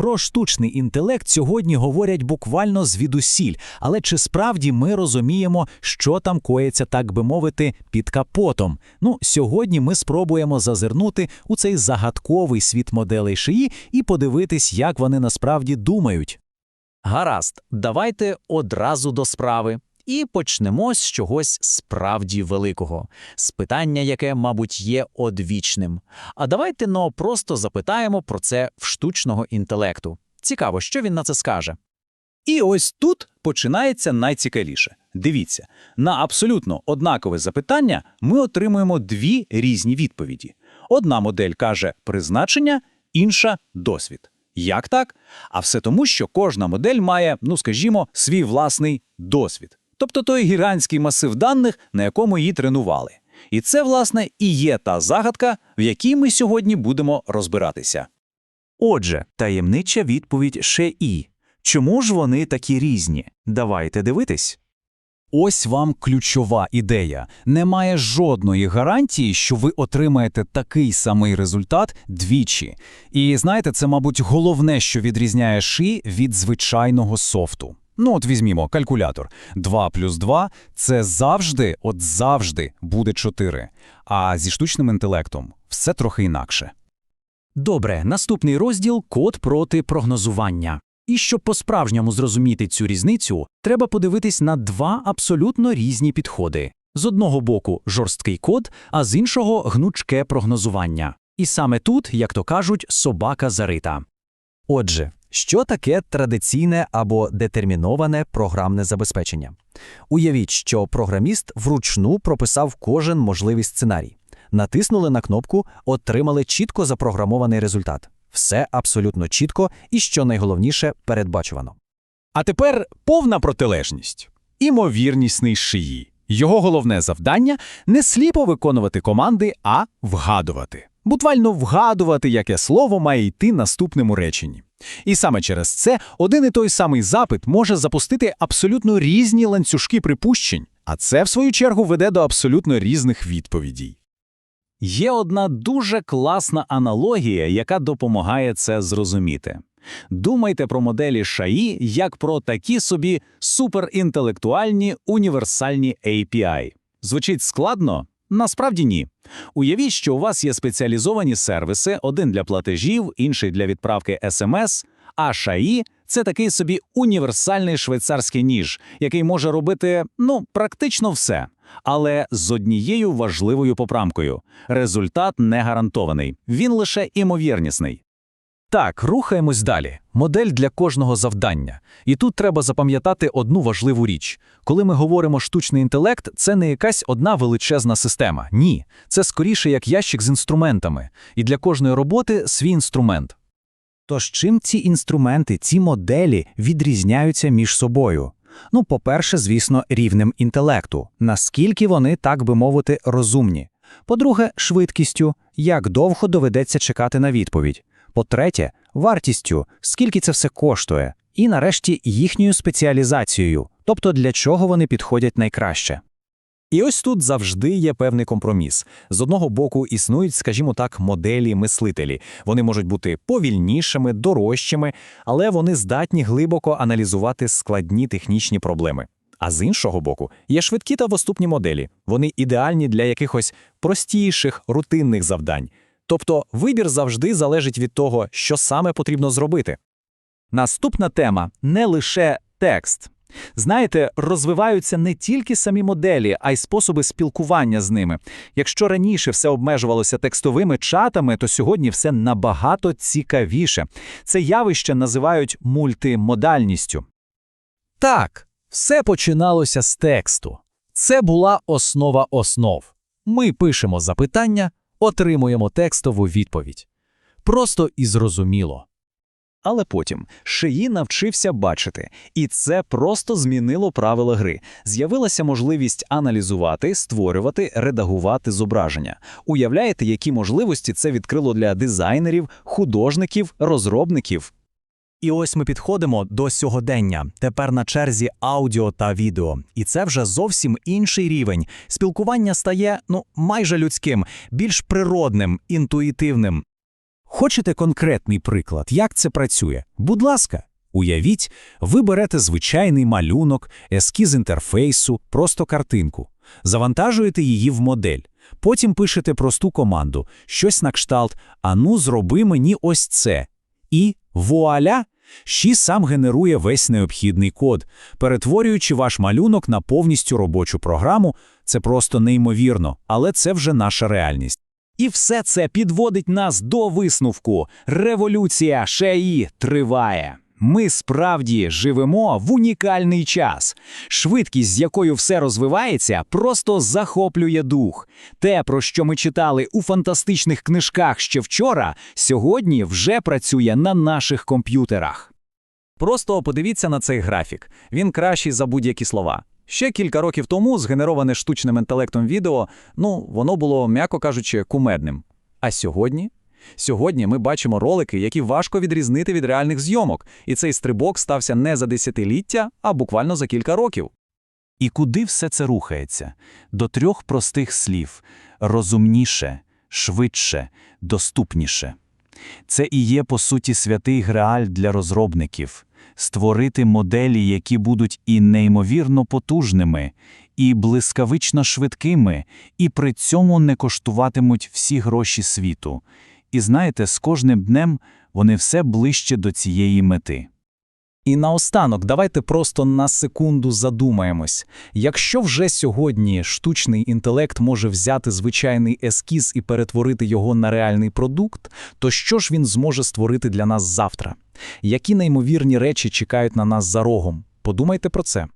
Про штучний інтелект сьогодні говорять буквально звідусіль, але чи справді ми розуміємо, що там коїться, так би мовити, під капотом? Ну, сьогодні ми спробуємо зазирнути у цей загадковий світ моделей шиї і подивитись, як вони насправді думають. Гаразд, давайте одразу до справи. І почнемо з чогось справді великого, з питання, яке, мабуть, є одвічним. А давайте но просто запитаємо про це в штучного інтелекту. Цікаво, що він на це скаже. І ось тут починається найцікавіше. Дивіться, на абсолютно однакове запитання ми отримуємо дві різні відповіді. Одна модель каже призначення, інша досвід. Як так? А все тому, що кожна модель має, ну скажімо, свій власний досвід. Тобто той гігантський масив даних, на якому її тренували. І це, власне, і є та загадка, в якій ми сьогодні будемо розбиратися. Отже, таємнича відповідь ще і. Чому ж вони такі різні? Давайте дивитись. Ось вам ключова ідея. Немає жодної гарантії, що ви отримаєте такий самий результат двічі. І знаєте, це, мабуть, головне, що відрізняє ши від звичайного софту. Ну, от візьмімо калькулятор. 2 плюс 2 – це завжди, от завжди буде 4. А зі штучним інтелектом все трохи інакше. Добре, наступний розділ код проти прогнозування. І щоб по-справжньому зрозуміти цю різницю, треба подивитись на два абсолютно різні підходи. З одного боку жорсткий код, а з іншого гнучке прогнозування. І саме тут, як то кажуть, собака зарита. Отже, що таке традиційне або детерміноване програмне забезпечення? Уявіть, що програміст вручну прописав кожен можливий сценарій. Натиснули на кнопку, отримали чітко запрограмований результат. Все абсолютно чітко і, що найголовніше, передбачувано. А тепер повна протилежність. Імовірнісний шиї. Його головне завдання – не сліпо виконувати команди, а вгадувати. Буквально вгадувати, яке слово має йти наступному реченні. І саме через це один і той самий запит може запустити абсолютно різні ланцюжки припущень, а це, в свою чергу, веде до абсолютно різних відповідей. Є одна дуже класна аналогія, яка допомагає це зрозуміти. Думайте про моделі ШАІ як про такі собі суперінтелектуальні універсальні API. Звучить складно? Насправді ні. Уявіть, що у вас є спеціалізовані сервіси, один для платежів, інший для відправки СМС, а ШАІ – це такий собі універсальний швейцарський ніж, який може робити, ну, практично все. Але з однією важливою поправкою – результат не гарантований, він лише імовірнісний. Так, рухаємось далі. Модель для кожного завдання. І тут треба запам'ятати одну важливу річ. Коли ми говоримо штучний інтелект, це не якась одна величезна система. Ні, це скоріше як ящик з інструментами. І для кожної роботи свій інструмент. Тож чим ці інструменти, ці моделі відрізняються між собою? Ну, по-перше, звісно, рівнем інтелекту, наскільки вони, так би мовити, розумні. По-друге, швидкістю, як довго доведеться чекати на відповідь. По-третє, вартістю, скільки це все коштує. І нарешті їхньою спеціалізацією, тобто для чого вони підходять найкраще. І ось тут завжди є певний компроміс. З одного боку існують, скажімо так, моделі-мислителі. Вони можуть бути повільнішими, дорожчими, але вони здатні глибоко аналізувати складні технічні проблеми. А з іншого боку, є швидкі та доступні моделі. Вони ідеальні для якихось простіших, рутинних завдань. Тобто вибір завжди залежить від того, що саме потрібно зробити. Наступна тема не лише текст. Знаєте, розвиваються не тільки самі моделі, а й способи спілкування з ними. Якщо раніше все обмежувалося текстовими чатами, то сьогодні все набагато цікавіше. Це явище називають мультимодальністю. Так, все починалося з тексту. Це була основа основ. Ми пишемо запитання, отримуємо текстову відповідь. Просто і зрозуміло. Але потім Шиї навчився бачити, і це просто змінило правила гри. З'явилася можливість аналізувати, створювати, редагувати зображення. Уявляєте, які можливості це відкрило для дизайнерів, художників, розробників? І ось ми підходимо до сьогодення. Тепер на черзі аудіо та відео. І це вже зовсім інший рівень. Спілкування стає ну майже людським, більш природним, інтуїтивним. Хочете конкретний приклад, як це працює? Будь ласка, уявіть, ви берете звичайний малюнок, ескіз інтерфейсу, просто картинку, завантажуєте її в модель, потім пишете просту команду, щось на кшталт «Ану, зроби мені ось це». І вуаля! Ші сам генерує весь необхідний код, перетворюючи ваш малюнок на повністю робочу програму. Це просто неймовірно, але це вже наша реальність. І все це підводить нас до висновку. Революція ШАІ триває. Ми справді живемо в унікальний час. Швидкість, з якою все розвивається, просто захоплює дух. Те, про що ми читали у фантастичних книжках ще вчора, сьогодні вже працює на наших комп'ютерах. Просто подивіться на цей графік. Він кращий за будь-які слова. Ще кілька років тому згенероване штучним інтелектом відео, ну, воно було, м'яко кажучи, кумедним. А сьогодні? Сьогодні ми бачимо ролики, які важко відрізнити від реальних зйомок, і цей стрибок стався не за десятиліття, а буквально за кілька років. І куди все це рухається? До трьох простих слів: розумніше, швидше, доступніше. Це і є, по суті, святий греаль для розробників створити моделі, які будуть і неймовірно потужними, і блискавично швидкими, і при цьому не коштуватимуть всі гроші світу. І знаєте, з кожним днем вони все ближче до цієї мети. І наостанок, давайте просто на секунду задумаємось. Якщо вже сьогодні штучний інтелект може взяти звичайний ескіз і перетворити його на реальний продукт, то що ж він зможе створити для нас завтра? Які неймовірні речі чекають на нас за рогом? Подумайте про це.